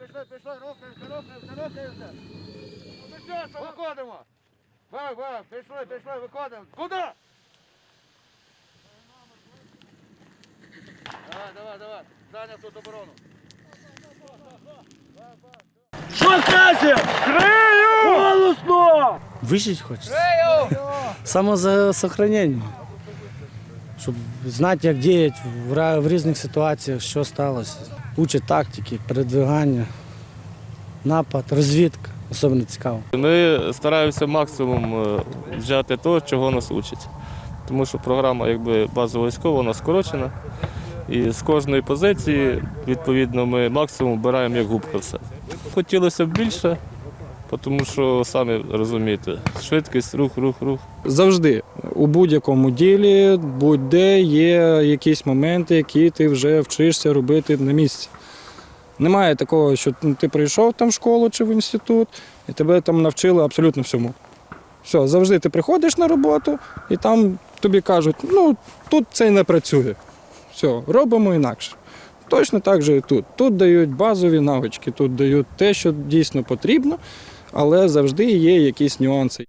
пішли, пішли, рухаємося, рухаємося, рухаємося. Виходимо. Бак, бак, пішли, пішли, виходимо. Куди? Давай, давай, давай. Зайняв тут оборону. Выжить хочется. Самозахоронення. Щоб знати, як діяти в, різних ситуаціях, що сталося. Учать тактики, передвигання, напад, розвідка. Особливо цікаво. Ми стараємося максимум е, взяти того, чого нас учать. Тому що програма якби базово військова, вона скорочена. І з кожної позиції, відповідно, ми максимум вбираємо як губка все. Хотілося б більше, тому що самі розумієте, швидкість, рух, рух, рух. Завжди у будь-якому ділі, будь-де є якісь моменти, які ти вже вчишся робити на місці. Немає такого, що ну, ти прийшов там в школу чи в інститут, і тебе там навчили абсолютно всьому. Все, завжди ти приходиш на роботу, і там тобі кажуть, ну тут це не працює. Все, робимо інакше. Точно так же і тут. Тут дають базові навички, тут дають те, що дійсно потрібно, але завжди є якісь нюанси.